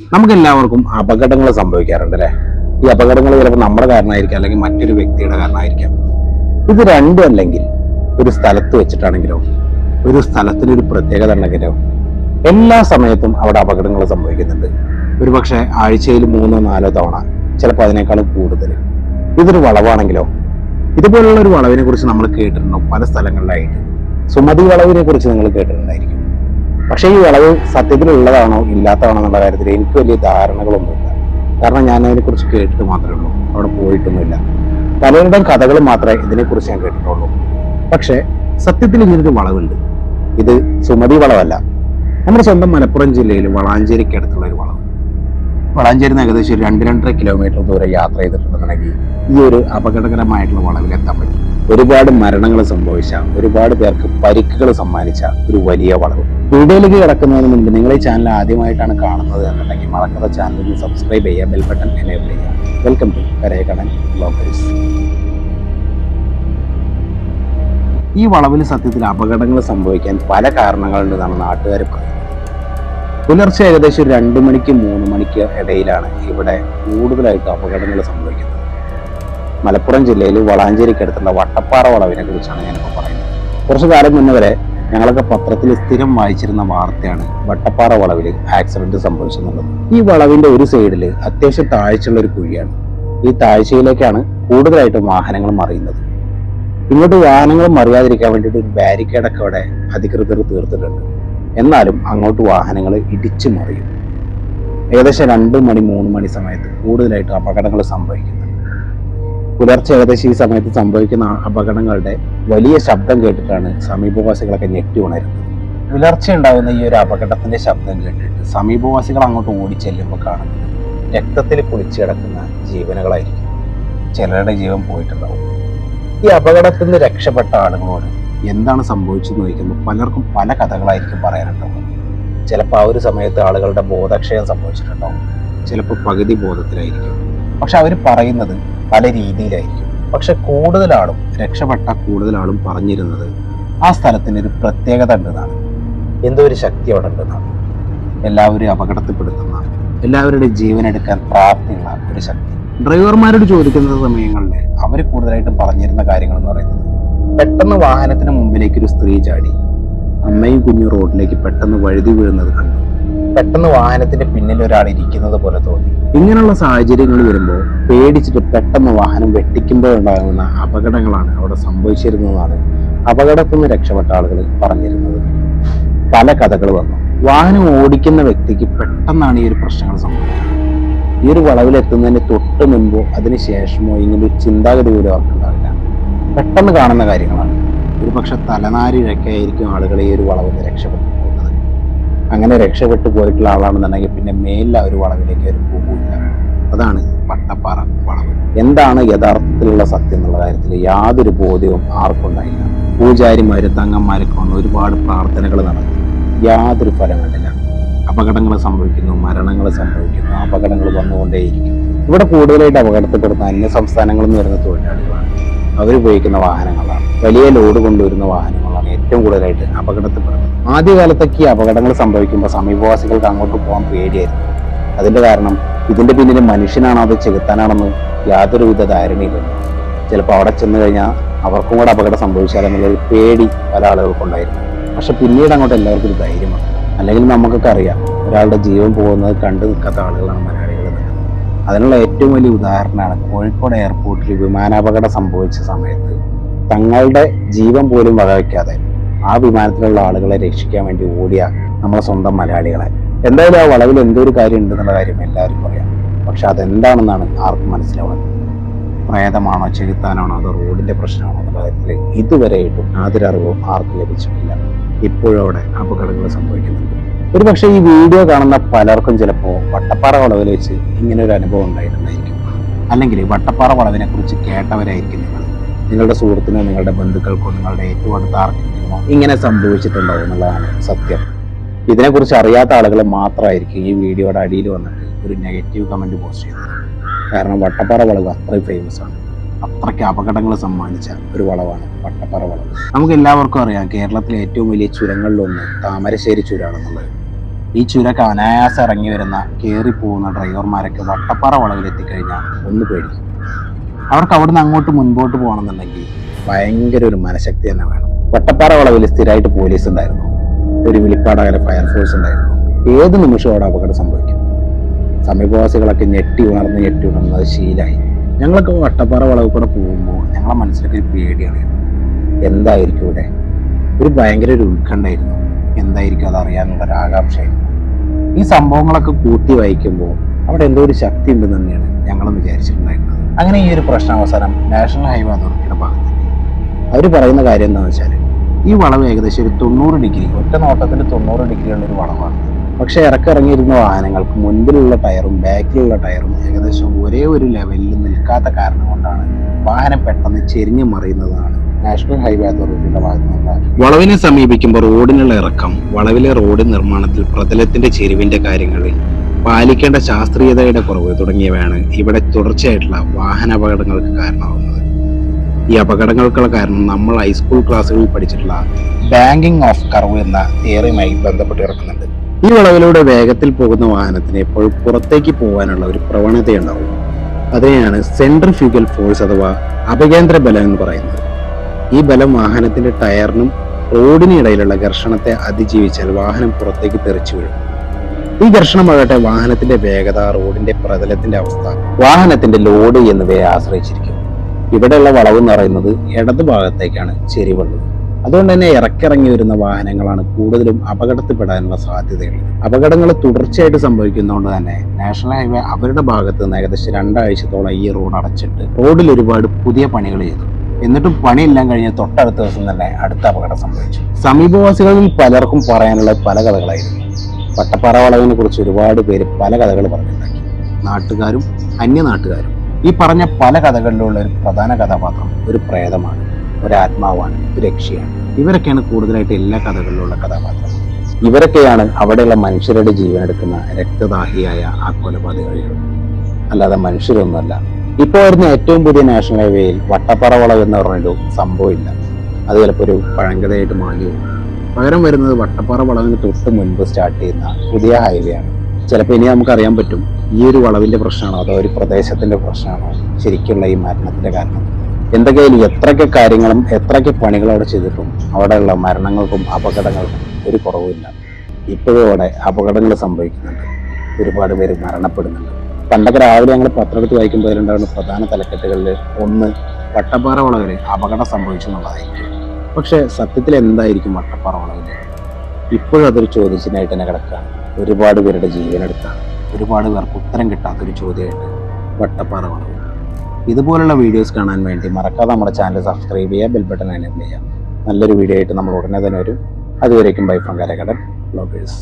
നമുക്ക് എല്ലാവർക്കും അപകടങ്ങൾ സംഭവിക്കാറുണ്ട് അല്ലേ? ഈ അപകടങ്ങൾ ചിലപ്പോൾ നമ്മുടെ കാരണമായിരിക്കാം അല്ലെങ്കിൽ മറ്റൊരു വ്യക്തിയുടെ കാരണമായിരിക്കാം. ഇത് രണ്ടും അല്ലെങ്കിൽ ഒരു സ്ഥലത്ത് വെച്ചിട്ടാണെങ്കിലോ ഒരു സ്ഥലത്തിന് ഒരു പ്രത്യേകത ഉണ്ടെങ്കിലോ എല്ലാ സമയത്തും അവിടെ അപകടങ്ങൾ സംഭവിക്കുന്നുണ്ട്. ഒരു പക്ഷേ ആഴ്ചയിൽ മൂന്നോ നാലോ തവണ ചിലപ്പോൾ അതിനേക്കാളും കൂടുതൽ. ഇതൊരു വളവാണെങ്കിലോ ഇതുപോലുള്ള ഒരു വളവിനെ കുറിച്ച് നമ്മൾ കേട്ടിട്ടുണ്ടോ? പല സ്ഥലങ്ങളിലായിട്ട്. സുമതി വളവിനെ കുറിച്ച് നിങ്ങൾ കേട്ടിട്ടുണ്ടായിരിക്കും. പക്ഷേ ഈ വിളവ് സത്യത്തിലുള്ളതാണോ ഇല്ലാത്തതാണോ എന്നുള്ള കാര്യത്തിൽ എനിക്ക് വലിയ ധാരണകളൊന്നുമില്ല. കാരണം ഞാൻ അതിനെക്കുറിച്ച് കേട്ടിട്ട് മാത്രമേ ഉള്ളൂ. അവിടെ പോയിട്ടൊന്നുമില്ല. പലരുടെയും കഥകൾ മാത്രമേ ഇതിനെക്കുറിച്ച് ഞാൻ കേട്ടിട്ടുള്ളൂ. പക്ഷേ സത്യത്തിൽ ഇങ്ങനൊരു വളവുണ്ട്. ഇത് സുമതി വളവല്ല. നമ്മുടെ സ്വന്തം മലപ്പുറം ജില്ലയിൽ വളാഞ്ചേരിക്ക് അടുത്തുള്ള ഒരു വളവ്. വളാഞ്ചേരി ഏകദേശം ഒരു രണ്ട് രണ്ടര കിലോമീറ്റർ ദൂരെ യാത്ര ചെയ്തിട്ടുണ്ടെന്നുണ്ടെങ്കിൽ ഈ ഒരു അപകടകരമായിട്ടുള്ള വളവിൽ എത്താൻ പറ്റും. ഒരുപാട് മരണങ്ങൾ സംഭവിച്ച ഒരുപാട് പേർക്ക് പരിക്കുകൾ സമ്മാനിച്ച ഒരു വലിയ വളവ്. വീഡിയോയിലേക്ക് കിടക്കുന്നതിന് മുൻപ് നിങ്ങൾ ഈ ചാനൽ ആദ്യമായിട്ടാണ് കാണുന്നത് എന്നുണ്ടെങ്കിൽ മറക്കാതെ ചാനലിൽ സബ്സ്ക്രൈബ് ചെയ്യുക ബെൽ ബട്ടൺ എനേബിൾ ചെയ്യുക. വെൽക്കം ടു കരയക്കടൻ ബ്ലോഗേഴ്സ് ഈ വളവിൽ സത്യത്തിൽ അപകടങ്ങൾ സംഭവിക്കാൻ പല കാരണങ്ങളുണ്ടെന്നാണ് നാട്ടുകാർ പറയുന്നത്. പുലർച്ചെ ഏകദേശം രണ്ട് മണിക്ക് മൂന്ന് മണിക്ക് ഇടയിലാണ് ഇവിടെ കൂടുതലായിട്ട് അപകടങ്ങൾ സംഭവിക്കുന്നത്. മലപ്പുറം ജില്ലയിൽ വളാഞ്ചേരിക്കടുത്തുള്ള വട്ടപ്പാറ വളവിനെ കുറിച്ചാണ് ഞാനിപ്പോൾ പറയുന്നത്. കുറച്ചു കാലം മുന്നേ വരെ ഞങ്ങളൊക്കെ പത്രത്തിൽ സ്ഥിരം വായിച്ചിരുന്ന വാർത്തയാണ് വട്ടപ്പാറ വളവിൽ ആക്സിഡന്റ് സംഭവിച്ചെന്നുള്ളത്. ഈ വളവിന്റെ ഒരു സൈഡിൽ അത്യാവശ്യം താഴ്ചയുള്ള ഒരു കുഴിയാണ്. ഈ താഴ്ചയിലേക്കാണ് കൂടുതലായിട്ടും വാഹനങ്ങൾ മറിയുന്നത്. ഇങ്ങോട്ട് വാഹനങ്ങൾ മറിയാതിരിക്കാൻ വേണ്ടിയിട്ട് ഒരു ബാരിക്കേഡൊക്കെ അവിടെ അധികൃതർ തീർത്തിട്ടുണ്ട്. എന്നാലും അങ്ങോട്ട് വാഹനങ്ങൾ ഇടിച്ചു മറിയും. ഏകദേശം രണ്ട് മണി മൂന്ന് മണി സമയത്ത് കൂടുതലായിട്ട് അപകടങ്ങൾ സംഭവിക്കുന്നുണ്ട്. പുലർച്ചെ ഏകദേശം ഈ സമയത്ത് സംഭവിക്കുന്ന അപകടങ്ങളുടെ വലിയ ശബ്ദം കേട്ടിട്ടാണ് സമീപവാസികളൊക്കെ ഞെട്ടി ഉണരുന്നത്. പുലർച്ചെ ഉണ്ടാകുന്ന ഈ ഒരു അപകടത്തിന്റെ ശബ്ദം കേട്ടിട്ട് സമീപവാസികൾ അങ്ങോട്ട് ഓടി ചെല്ലുമ്പോൾ കാണുന്നത് രക്തത്തിൽ കുളിച്ചു കിടക്കുന്ന ജീവനുകളായിരിക്കും. ചിലരുടെ ജീവൻ പോയിട്ടുണ്ടാവും. ഈ അപകടത്തിൽ നിന്ന് രക്ഷപ്പെട്ട ആളുകളോട് എന്താണ് സംഭവിച്ചതെന്ന് ചോദിക്കുമ്പോൾ പലർക്കും പല കഥകളായിരിക്കും പറയാനുണ്ടാവും ചിലപ്പോൾ ആ ഒരു സമയത്ത് ആളുകളുടെ ബോധക്ഷയം സംഭവിച്ചിട്ടുണ്ടാവും. ചിലപ്പോൾ പകുതി ബോധത്തിലായിരിക്കും. പക്ഷെ അവർ പറയുന്നത് പല രീതിയിലായിരിക്കും. പക്ഷെ കൂടുതലാളും രക്ഷപ്പെട്ട കൂടുതലാളും പറഞ്ഞിരുന്നത് ആ സ്ഥലത്തിന് ഒരു പ്രത്യേകത ഉണ്ടെന്നാണ് എന്തോ ഒരു ശക്തി അവിടെ ഉണ്ടെന്നാണ് എല്ലാവരും അപകടത്തിൽപ്പെടുത്തുന്ന എല്ലാവരുടെ ജീവൻ എടുക്കാൻ പ്രാപ്തിയുള്ള ഒരു ശക്തി. ഡ്രൈവർമാരോട് ചോദിക്കുന്ന സമയങ്ങളിൽ അവർ കൂടുതലായിട്ടും പറഞ്ഞിരുന്ന കാര്യങ്ങൾ എന്ന് പറയുന്നത് പെട്ടെന്ന് വാഹനത്തിന് മുമ്പിലേക്ക് ഒരു സ്ത്രീ ചാടി അമ്മയും കുഞ്ഞു റോഡിലേക്ക് പെട്ടെന്ന് വഴുതി വീഴുന്നത് കണ്ടു. പെട്ടെന്ന് വാഹനത്തിന്റെ പിന്നിൽ ഒരാൾ ഇരിക്കുന്നത് പോലെ തോന്നി. ഇങ്ങനെയുള്ള സാഹചര്യങ്ങൾ വരുമ്പോൾ പേടിച്ചിട്ട് പെട്ടെന്ന് വാഹനം വെട്ടിക്കുമ്പോൾ ഉണ്ടാകുന്ന അപകടങ്ങളാണ് അവിടെ സംഭവിച്ചിരുന്നതാണ്. അപകടത്തിൽ നിന്ന് രക്ഷപ്പെട്ട ആളുകൾ പറഞ്ഞിരുന്നത്. പല കഥകൾ വന്നു. വാഹനം ഓടിക്കുന്ന വ്യക്തിക്ക് പെട്ടെന്നാണ് ഈ ഒരു പ്രശ്നങ്ങൾ സംഭവിക്കുന്നത്. ഈ ഒരു വളവിലെത്തുന്നതിന് തൊട്ട് മുൻപോ അതിന് ശേഷമോ ഇങ്ങനെ ഒരു ചിന്താഗതി പോലും അവർക്കുണ്ടാവില്ല പെട്ടെന്ന് കാണുന്ന കാര്യങ്ങളാണ്. ഒരു പക്ഷെ തലനാരിഴക്കായിരിക്കും ആളുകൾ ഈ ഒരു വളവിൽ രക്ഷപ്പെട്ടു അങ്ങനെ രക്ഷപ്പെട്ടു പോയിട്ടുള്ള ആളാണെന്നുണ്ടെങ്കിൽ പിന്നെ മേല ഒരു വളവിലേക്ക് അവർ പോകില്ല അതാണ് വട്ടപ്പാറ വളവ്. എന്താണ് യഥാർത്ഥത്തിലുള്ള സത്യം എന്നുള്ള കാര്യത്തിൽ യാതൊരു ബോധ്യവും ആർക്കും ഉണ്ടായില്ല. പൂജാരിമാര് തങ്ങന്മാരൊക്കെ ഒരുപാട് പ്രാർത്ഥനകൾ നടത്തി. യാതൊരു ഫലം കണ്ടില്ല. അപകടങ്ങൾ സംഭവിക്കുന്നു മരണങ്ങൾ സംഭവിക്കുന്നു അപകടങ്ങൾ വന്നുകൊണ്ടേയിരിക്കും ഇവിടെ കൂടുതലായിട്ട് അപകടത്തിൽപ്പെടുന്ന അന്യ സംസ്ഥാനങ്ങളിൽ നിന്ന് വരുന്ന തൊഴിലാളികളാണ്. അവർ ഉപയോഗിക്കുന്ന വാഹനങ്ങളാണ്. വലിയ ലോഡ് കൊണ്ടുവരുന്ന വാഹനങ്ങളാണ് ഏറ്റവും കൂടുതലായിട്ട് അപകടത്തിൽപ്പെടുന്നത്. ആദ്യകാലത്തൊക്കെ ഈ അപകടങ്ങൾ സംഭവിക്കുമ്പോൾ സമീപവാസികൾക്ക് അങ്ങോട്ട് പോകാൻ പേടിയായിരുന്നു. അതിന്റെ കാരണം ഇതിന്റെ പിന്നിൽ മനുഷ്യനാണോ അത് ചെകുത്താനാണെന്ന് യാതൊരുവിധ ധാരണയില്ല. ചിലപ്പോൾ അവിടെ ചെന്ന് കഴിഞ്ഞാൽ അവർക്കും കൂടെ അപകടം സംഭവിച്ചാലെന്നുള്ളൊരു പേടി പല ആളുകൾക്കുണ്ടായിരുന്നു പക്ഷെ പിന്നീട് അങ്ങോട്ട് എല്ലാവർക്കും ഒരു ധൈര്യമാണ് അല്ലെങ്കിൽ നമുക്കൊക്കെ അറിയാം ഒരാളുടെ ജീവൻ പോകുന്നത് കണ്ടു നിൽക്കാത്ത ആളുകളാണ് എന്നൊക്കെ. അതിനുള്ള ഏറ്റവും വലിയ ഉദാഹരണമാണ് കോഴിക്കോട് എയർപോർട്ടിൽ വിമാനാപകടം സംഭവിച്ച സമയത്ത് തങ്ങളുടെ ജീവൻ പോലും വകവയ്ക്കാതെ ആ വിമാനത്തിലുള്ള ആളുകളെ രക്ഷിക്കാൻ വേണ്ടി ഓടിയ നമ്മുടെ സ്വന്തം മലയാളികളെ. എന്തായാലും ആ വളവിൽ എന്തൊരു കാര്യം ഉണ്ടെന്നുള്ള കാര്യം എല്ലാവരും അറിയാം. പക്ഷെ അതെന്താണെന്നാണ് ആർക്കും മനസ്സിലാവുന്നത് പ്രേതമാണോ ചെകുത്താനാണോ അതോ റോഡിന്റെ പ്രശ്നമാണോ എന്നുള്ള കാര്യത്തിൽ ഇതുവരെയായിട്ടും യാതൊരു ആർക്കും ലഭിച്ചിട്ടില്ല. ഇപ്പോഴും അവിടെ അപകടങ്ങൾ സംഭവിക്കുന്നുണ്ട്. ഒരു പക്ഷേ ഈ വീഡിയോ കാണുന്ന പലർക്കും ചിലപ്പോൾ വട്ടപ്പാറ വളവിൽ വെച്ച് ഇങ്ങനെ ഒരു അനുഭവം ഉണ്ടായിട്ടുണ്ടായിരിക്കും. അല്ലെങ്കിൽ വട്ടപ്പാറ വളവിനെ കുറിച്ച് കേട്ടവരായിരിക്കും നിങ്ങൾ. നിങ്ങളുടെ സുഹൃത്തിനോ നിങ്ങളുടെ ബന്ധുക്കൾക്കോ നിങ്ങളുടെ ഏറ്റവും അടുത്ത ആർക്കെങ്കിലുമോ ഇങ്ങനെ സംഭവിച്ചിട്ടുണ്ടോ എന്നുള്ളതാണ് സത്യം. ഇതിനെക്കുറിച്ച് അറിയാത്ത ആളുകൾ മാത്രമായിരിക്കും ഈ വീഡിയോയുടെ അടിയിൽ വന്നിട്ട് ഒരു നെഗറ്റീവ് കമന്റ് പോസ്റ്റ് ചെയ്യുന്നത്. കാരണം വട്ടപ്പാറ വളവ് അത്രയും ഫേമസ് ആണ്. അത്രയ്ക്ക് അപകടങ്ങൾ സമ്മാനിച്ച ഒരു വളവാണ് വട്ടപ്പാറ വളവ്. നമുക്ക് എല്ലാവർക്കും അറിയാം കേരളത്തിലെ ഏറ്റവും വലിയ ചുരങ്ങളിലൊന്ന് താമരശ്ശേരി ചുരമാണെന്നുള്ളത് ഈ ചുരക്ക് അനായാസം ഇറങ്ങി വരുന്ന കയറി പോകുന്ന ഡ്രൈവർമാരൊക്കെ വട്ടപ്പാറ വളവിലെത്തിക്കഴിഞ്ഞാൽ ഒന്ന് പേടിക്കും. അവർക്ക് അവിടുന്ന് അങ്ങോട്ട് മുൻപോട്ട് പോകണമെന്നുണ്ടെങ്കിൽ ഭയങ്കര ഒരു മനഃശക്തി തന്നെ വേണം. വട്ടപ്പാറ വളവിൽ സ്ഥിരമായിട്ട് പോലീസ് ഉണ്ടായിരുന്നു. ഒരു വിളിപ്പാടകര ഫയർഫോഴ്സ് ഉണ്ടായിരുന്നു. ഏത് നിമിഷവും അവിടെ അപകടം സംഭവിക്കും. സമീപവാസികളൊക്കെ ഞെട്ടി ഉണർന്ന് ഞെട്ടി ഉണർന്നത് ശീലായി. ഞങ്ങളൊക്കെ വട്ടപ്പാറ വളവ് കൂടെ പോകുമ്പോൾ ഞങ്ങളെ മനസ്സിലൊക്കെ ഒരു പേടിയാണ്. എന്തായിരിക്കും ഇവിടെ? ഒരു ഭയങ്കര ഒരു ഉത്കണ്ഠയായിരുന്നു എന്തായിരിക്കും അത് അറിയാനുള്ള ഒരു ആകാംക്ഷയായിരുന്നു ഈ സംഭവങ്ങളൊക്കെ കൂട്ടി വായിക്കുമ്പോൾ അവിടെ എന്തോ ഒരു ശക്തി ഉണ്ടെന്ന് തന്നെയാണ് ഞങ്ങളും വിചാരിച്ചിട്ടുണ്ടായിരുന്നത്. അങ്ങനെ ഈ ഒരു പ്രശ്ന അവസാനം നാഷണൽ ഹൈവേ അതോറിറ്റിയുടെ ഭാഗത്ത് അവർ പറയുന്ന കാര്യം എന്താണെന്ന് വെച്ചാൽ ഈ വളവ് ഏകദേശം ഒരു തൊണ്ണൂറ് ഡിഗ്രി ഒറ്റ നോട്ടത്തിൽ തൊണ്ണൂറ് ഡിഗ്രിയുള്ള ഒരു വളവാണ് പക്ഷേ ഇറക്കിറങ്ങിയിരുന്ന വാഹനങ്ങൾക്ക് മുൻപിലുള്ള ടയറും ബാക്കിലുള്ള ടയറും ഏകദേശം ഒരേ ഒരു ലെവലിൽ നിൽക്കാത്ത കാരണം കൊണ്ടാണ് വാഹനം പെട്ടെന്ന് ചെരിഞ്ഞു മറിയുന്നതാണ് നാഷണൽ ഹൈവേ അതോറിറ്റിയുടെ ഭാഗത്ത് നിന്നുള്ള വളവിനെ സമീപിക്കുമ്പോൾ റോഡിനുള്ള ഇറക്കം വളവിലെ റോഡ് നിർമ്മാണത്തിൽ പ്രതലത്തിന്റെ ചെരുവിന്റെ കാര്യങ്ങളിൽ പാലിക്കേണ്ട ശാസ്ത്രീയതയുടെ കുറവ് തുടങ്ങിയവയാണ് ഇവിടെ തുടർച്ചയായിട്ടുള്ള വാഹന അപകടങ്ങൾക്ക് കാരണമാകുന്നത്. ഈ അപകടങ്ങൾക്കുള്ള കാരണം നമ്മൾ ഹൈസ്കൂൾ ക്ലാസ്സുകളിൽ പഠിച്ചിട്ടുള്ള ബാങ്കിങ് ഓഫ് കർവ് എന്ന തിയറിയുമായി ബന്ധപ്പെട്ട് കിടക്കുന്നുണ്ട്. ഈ വളവിലൂടെ വേഗത്തിൽ പോകുന്ന വാഹനത്തിന് എപ്പോഴും പുറത്തേക്ക് പോകാനുള്ള ഒരു പ്രവണതയുണ്ടാവും. അതിനെയാണ് സെൻട്രൽ ഫ്യൂഗൽ ഫോഴ്സ് അഥവാ അപകേന്ദ്ര ബലം എന്ന് പറയുന്നത്. ഈ ബലം വാഹനത്തിന്റെ ടയറിനും റോഡിനും ഇടയിലുള്ള ഘർഷണത്തെ അതിജീവിച്ചാൽ വാഹനം പുറത്തേക്ക് തെറിച്ചു വീഴും. ഈ ഘർഷണമാകട്ടെ വാഹനത്തിന്റെ വേഗത റോഡിന്റെ പ്രതലത്തിന്റെ അവസ്ഥ വാഹനത്തിന്റെ ലോഡ് എന്നിവയെ ആശ്രയിച്ചിരിക്കും. ഇവിടെയുള്ള വളവ് എന്ന് പറയുന്നത് ഇടതു ഭാഗത്തേക്കാണ് ചെരിവുള്ളത്. അതുകൊണ്ട് തന്നെ ഇറക്കിറങ്ങി വരുന്ന വാഹനങ്ങളാണ് കൂടുതലും അപകടത്തിൽപ്പെടാനുള്ള സാധ്യതയുള്ളത്. അപകടങ്ങൾ തുടർച്ചയായിട്ട് സംഭവിക്കുന്നതുകൊണ്ട് തന്നെ നാഷണൽ ഹൈവേ അവരുടെ ഭാഗത്ത് നിന്ന് ഏകദേശം രണ്ടാഴ്ചത്തോളം ഈ റോഡ് അടച്ചിട്ട് റോഡിൽ ഒരുപാട് പുതിയ പണികൾ ചെയ്തു. എന്നിട്ടും പണിയെല്ലാം കഴിഞ്ഞ് തൊട്ടടുത്ത ദിവസം തന്നെ അടുത്ത അപകടം സംഭവിച്ചു. സമീപവാസികളിൽ പലർക്കും പറയാനുള്ള പല കഥകളായിരുന്നു. പട്ടപ്പാറ വളവിനെ കുറിച്ച് ഒരുപാട് പേര് പല കഥകൾ പറഞ്ഞുണ്ടാക്കി നാട്ടുകാരും അന്യനാട്ടുകാരും ഈ പറഞ്ഞ പല കഥകളിലുള്ള ഒരു പ്രധാന കഥാപാത്രം ഒരു പ്രേതമാണ് ഒരു ആത്മാവാണ് ഒരു രക്ഷയാണ്. ഇവരൊക്കെയാണ് കൂടുതലായിട്ട് എല്ലാ കഥകളിലുള്ള കഥാപാത്രം. ഇവരൊക്കെയാണ് അവിടെയുള്ള മനുഷ്യരുടെ ജീവനെടുക്കുന്ന രക്തദാഹിയായ ആ കൊലപാതകളികൾ അല്ലാതെ മനുഷ്യരൊന്നുമല്ല ഇപ്പോൾ വരുന്ന ഏറ്റവും പുതിയ നാഷണൽ ഹൈവേയിൽ വട്ടപ്പാറ വളവ് എന്ന് പറഞ്ഞൊരു സംഭവമില്ല അത് ചിലപ്പോൾ ഒരു പഴങ്കഥയായിട്ട് പോകും പകരം വരുന്നത് വട്ടപ്പാറ വളവിന് തൊട്ട് മുൻപ് സ്റ്റാർട്ട് ചെയ്യുന്ന പുതിയ ഹൈവേ ആണ്. ചിലപ്പോൾ ഇനി നമുക്കറിയാൻ പറ്റും ഈ ഒരു വളവിന്റെ പ്രശ്നമാണോ അതോ ഒരു പ്രദേശത്തിന്റെ പ്രശ്നമാണോ ശരിക്കുള്ള ഈ മരണത്തിന്റെ കാരണം? എന്തൊക്കെയായാലും എത്രയൊക്കെ കാര്യങ്ങളും എത്രയൊക്കെ പണികൾ അവിടെ ചെയ്തിട്ടും അവിടെയുള്ള മരണങ്ങൾക്കും അപകടങ്ങൾക്കും ഒരു കുറവുമില്ല. ഇപ്പോഴും അവിടെ അപകടങ്ങൾ സംഭവിക്കുന്നുണ്ട്. ഒരുപാട് പേര് മരണപ്പെടുന്നുണ്ട്. പണ്ടൊക്കെ രാവിലെ ഞങ്ങൾ പത്രമെടുത്ത് വായിക്കുമ്പോൾ അതിലുണ്ടാകുന്ന പ്രധാന തലക്കെട്ടുകളിൽ ഒന്ന് വട്ടപ്പാറ വളവിൽ അപകടം സംഭവിച്ചു എന്നുള്ളതായിരിക്കും പക്ഷേ സത്യത്തിൽ എന്തായിരിക്കും വട്ടപ്പാറ വളവിൽ ഇപ്പോഴും അതൊരു ചോദ്യത്തിനായിട്ട് തന്നെ കിടക്കുകയാണ് ഒരുപാട് പേരുടെ ജീവനെടുത്താണ് ഒരുപാട് പേർക്ക് ഉത്തരം കിട്ടാത്തൊരു ചോദ്യമായിട്ട് വട്ടപ്പാറ വളവ്. ഇതുപോലുള്ള വീഡിയോസ് കാണാൻ വേണ്ടി മറക്കാതെ നമ്മുടെ ചാനൽ സബ്സ്ക്രൈബ് ചെയ്യുക ബെൽ ബട്ടൺ എനേബിൾ ചെയ്യുക. നല്ലൊരു വീഡിയോ ആയിട്ട് നമ്മൾ ഉടനെ തന്നെ വരും. അതുവരേക്കും ബൈ ഫ്രം കരകടൻ ബ്ലോഗേഴ്സ്